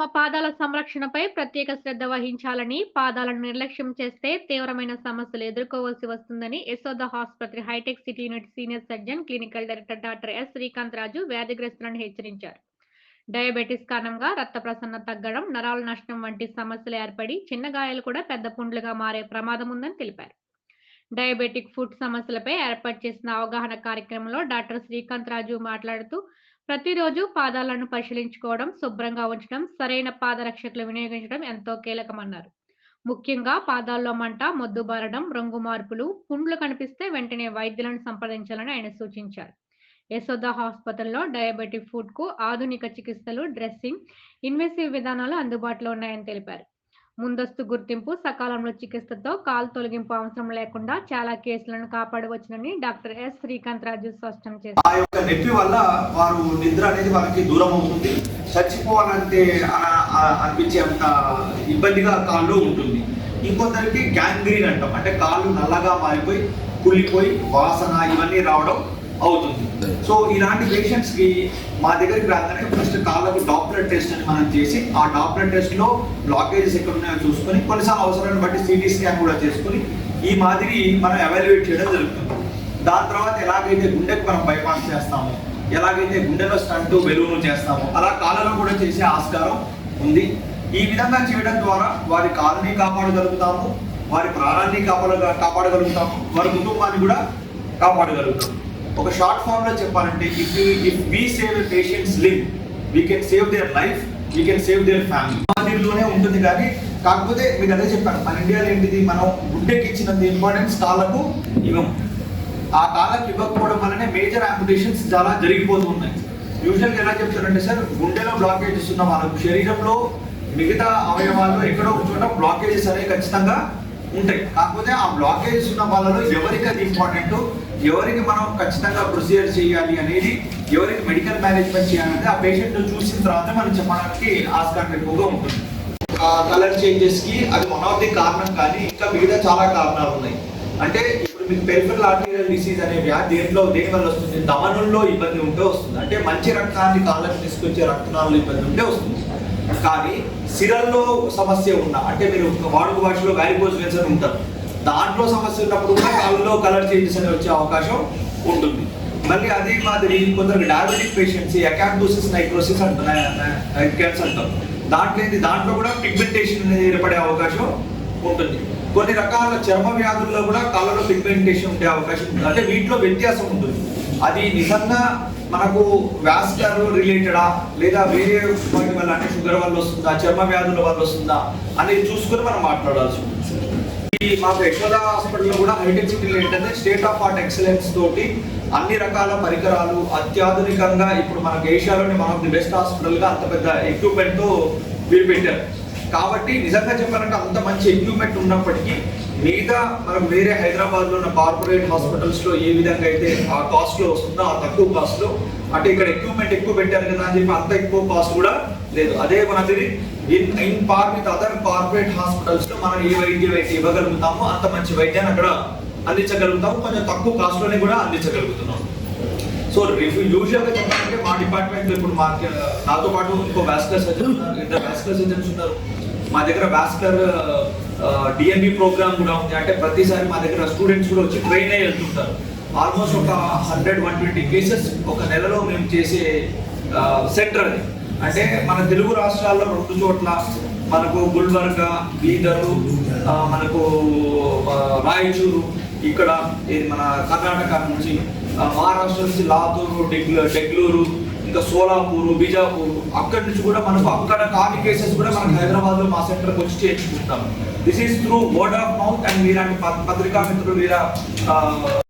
రక్షణపై ప్రత్యేక శ్రద్ధ వహించాలని పాదాలను నిర్లక్ష్యం చేస్తే తీవ్రమైన సమస్యలు ఎదుర్కోవాల్సి వస్తుందని యశోద ఆసుపత్రి hitech city unit senior surgeon clinical director doctor S Srikanth Raju వ్యాధిగ్రస్తులను హెచ్చరించారు. డయాబెటిస్ కారణంగా రక్త ప్రసరణ తగ్గడం నరాల నష్టం వంటి సమస్యలు ఏర్పడి చిన్న గాయాలు కూడా పెద్ద పుండ్లుగా మారే ప్రమాదం ఉందని తెలిపారు. డయాబెటిక్ ఫుడ్ సమస్యలపై ఏర్పాటు చేసిన అవగాహన కార్యక్రమంలో డాక్టర్ శ్రీకాంత్ రాజు మాట్లాడుతూ ప్రతిరోజు పాదాలను పరిశీలించుకోవడం శుభ్రంగా ఉంచడం సరైన పాదరక్షకులు వినియోగించడం ఎంతో కీలకమన్నారు. ముఖ్యంగా పాదాల్లో మంట మొద్దు బారడం రంగు మార్పులు పుండ్లు కనిపిస్తే వెంటనే వైద్యులను సంప్రదించాలని ఆయన సూచించారు. యశోద హాస్పిటల్లో డయాబెటిక్ ఫుడ్కు ఆధునిక చికిత్సలు డ్రెస్సింగ్ ఇన్వెసివ్ విధానాలు అందుబాటులో ఉన్నాయని తెలిపారు. ముందస్తు గుర్తింపు సకాలంలో చికిత్సతో కాలు తొలగింపు అవసరం లేకుండా చాలా కేసులను కాపాడవచ్చునని డాక్టర్ ఎస్. శ్రీకాంత్ రాజు స్పష్టం చేశారు. ఆ యొక్క నొప్పి వల్ల వారు నిద్ర అనేది వారికి దూరం అవుతుంది. చచ్చిపోవాలంటే అనిపించే అంత ఇబ్బందిగా కాళ్ళు ఉంటుంది. ఇంకొందరికి గ్యాంగ్రీన్ అంటాం. అంటే కాళ్ళు నల్లగా మారిపోయి కుళ్ళిపోయి వాసన ఇవన్నీ రావడం అవుతుంది. సో ఇలాంటి పేషెంట్స్కి మా దగ్గరికి రాగానే ఫస్ట్ కాళ్ళకు డాప్లర్ టెస్ట్ అని మనం చేసి ఆ డాప్లర్ టెస్ట్లో బ్లాకేజెస్ ఎక్కడ ఉన్నాయో చూసుకొని కొన్నిసార్లు అవసరాన్ని బట్టి సిటీ స్కాన్ కూడా చేసుకొని ఈ మాదిరి మనం ఎవాల్యుయేట్ చేయడం జరుగుతుంది. దాని తర్వాత ఎలాగైతే గుండెకు మనం బైపాస్ చేస్తామో ఎలాగైతే గుండెలో స్టంట్ బెలూను చేస్తామో అలా కాళ్ళలో కూడా చేసే ఆస్కారం ఉంది. ఈ విధంగా చేయడం ద్వారా వారి కాళ్ళని కాపాడగలుగుతాము వారి ప్రాణాన్ని కాపాడ కాపాడగలుగుతాము వారి కుటుంబాన్ని కూడా కాపాడగలుగుతాము. ఒక షార్ట్ ఫామ్లో చెప్పాలంటే if if we save patients live we can save their life we can save their family మాదిరిలోనే ఉంటుంది కానీ కాకపోతే మీకు అదే చెప్పాను మన ఇండియాలో ఏంటిది మనం గుండెకి ఇచ్చినంత ఇంపార్టెన్స్ కాళ్ళకు ఇవ్వం. ఆ కాళ్ళకు ఇవ్వకపోవడం వల్లనే మేజర్ ఆంపిటేషన్స్ చాలా జరిగిపోతూ ఉన్నాయి. యూజువల్గా ఎలా చెప్తారంటే సార్ గుండెలో బ్లాకేజెస్ ఉన్న వాళ్ళకు శరీరంలో మిగతా అవయవాల్లో ఎక్కడో ఒక చోట బ్లాకేజెస్ అనేవి ఖచ్చితంగా ఉంటాయి. కాకపోతే ఆ బ్లాకేజెస్ ఉన్న వాళ్ళలో ఎవరికి అది ఇంపార్టెంట్ ఎవరికి మనం ఖచ్చితంగా ప్రొసీజర్ చేయాలి అనేది ఎవరికి మెడికల్ మేనేజ్మెంట్ చేయాలంటే ఆ పేషెంట్ చూసిన తర్వాత మనం చెప్పడానికి ఆస్కారం ఎక్కువగా ఉంటుంది. కలర్ చేంజెస్కి అది వన్ ఆఫ్ ది కారణం కానీ ఇంకా మిగతా చాలా కారణాలు ఉన్నాయి. అంటే ఇప్పుడు మీకు పెరిఫరల్ ఆర్టీరియల్ డిసీజ్ అనే వ్యాధి దేంట్లో దేని వల్ల వస్తుంది? దమనుల్లో ఇబ్బంది ఉంటే వస్తుంది. అంటే మంచి రక్తాన్ని కాళ్ళకి తీసుకొచ్చే రక్తనాళాలు ఇబ్బంది ఉంటే వస్తుంది. కానీ సిరల్లో సమస్య ఉన్న అంటే మీరు వాడుక భాషలో వ్యాలిపోజ్ వెన్స్ అని ఉంటారు. దాంట్లో సమస్య ఉన్నప్పుడు కూడా కాళ్ళలో కలర్ చేంజెస్ అని వచ్చే అవకాశం ఉంటుంది. మళ్ళీ అదే మాదిరి కొందరు డయాబెటిక్ పేషెంట్స్ అకాంటోసిస్ నైక్రోసిస్ అంటారు. దాంట్లో ఏంటి? దాంట్లో కూడా పిగ్మెంటేషన్ అనేది ఏర్పడే అవకాశం ఉంటుంది. కొన్ని రకాల చర్మ వ్యాధుల్లో కూడా కళ్ళలో పిగ్మెంటేషన్ ఉండే అవకాశం ఉంటుంది. అంటే వీటిలో వ్యత్యాసం ఉంటుంది. అది నిజంగా మనకు వ్యాస్కర్ రిలేటెడా లేదా వేరే వాటి వల్ల అంటే షుగర్ వల్ల వస్తుందా? చర్మ వ్యాధుల వల్ల వస్తుందా? అనేది చూసుకొని మనం మాట్లాడాల్సి ఉంటుంది. ఈ మాకు యశోద హాస్పిటల్లో కూడా హైటెక్ సిటీలో ఏంటంటే స్టేట్ ఆఫ్ ఆర్ట్ ఎక్సలెన్స్ తోటి అన్ని రకాల పరికరాలు అత్యాధునికంగా ఇప్పుడు మనకు ఏషియాలోని మనం ది బెస్ట్ హాస్పిటల్గా అంత పెద్ద ఎక్విప్మెంట్తో వీరు పెట్టారు. కాబట్టి నిజంగా చెప్పాలంటే అంత మంచి ఎక్విప్మెంట్ ఉన్నప్పటికీ మిగతా మనం వేరే హైదరాబాద్లో ఉన్న కార్పొరేట్ హాస్పిటల్స్లో ఏ విధంగా అయితే ఆ కాస్ట్లో వస్తుందో ఆ తక్కువ కాస్ట్లో అంటే ఇక్కడ ఎక్విప్మెంట్ ఎక్కువ పెట్టారు కదా అని చెప్పి అంత ఎక్కువ కాస్ట్ కూడా లేదు. అదే మనది in in par with other corporate హాస్పిటల్స్లో మనం ఏ వైద్యం అయితే ఇవ్వగలుగుతామో అంత మంచి వైద్యాన్ని అక్కడ అందించగలుగుతాము. కొంచెం తక్కువ కాస్ట్లోనే కూడా అందించగలుగుతున్నాం. సో యూజువల్గా చెప్పాలంటే మా డిపార్ట్మెంట్ ఇప్పుడు మా నాతో పాటు ఇంకో వాస్కులర్ సర్జన్ ఇద్దరు వాస్కులర్ సర్జన్స్ ఉన్నారు. మా దగ్గర వాస్కులర్ డిఎంబి ప్రోగ్రామ్ కూడా ఉంది. అంటే ప్రతిసారి మా దగ్గర స్టూడెంట్స్ కూడా వచ్చి ట్రైన్ అయ్యి వెళ్తుంటారు. ఆల్మోస్ట్ ఒక హండ్రెడ్ వన్ ట్వంటీ కేసెస్ ఒక నెలలో మేము చేసే సెంటర్ అది. అంటే మన తెలుగు రాష్ట్రాల్లో రెండు చోట్ల మనకు గుల్బర్గ బీదరు మనకు రాయచూరు ఇక్కడ ఇది మన కర్ణాటక నుంచి మహారాష్ట్ర నుంచి లాతూరు డెగ్ల డెగ్లూరు ఇంకా సోలాపూర్ బీజాపూర్ అక్కడి నుంచి కూడా మనకు అక్కడ కాని కేసెస్ కూడా మనకు హైదరాబాద్లో మా సెంటర్కి వచ్చి చేర్చుకుంటాం this is through word of mouth and మీలాంటి ప- పత్రికా మిత్రులు వీరా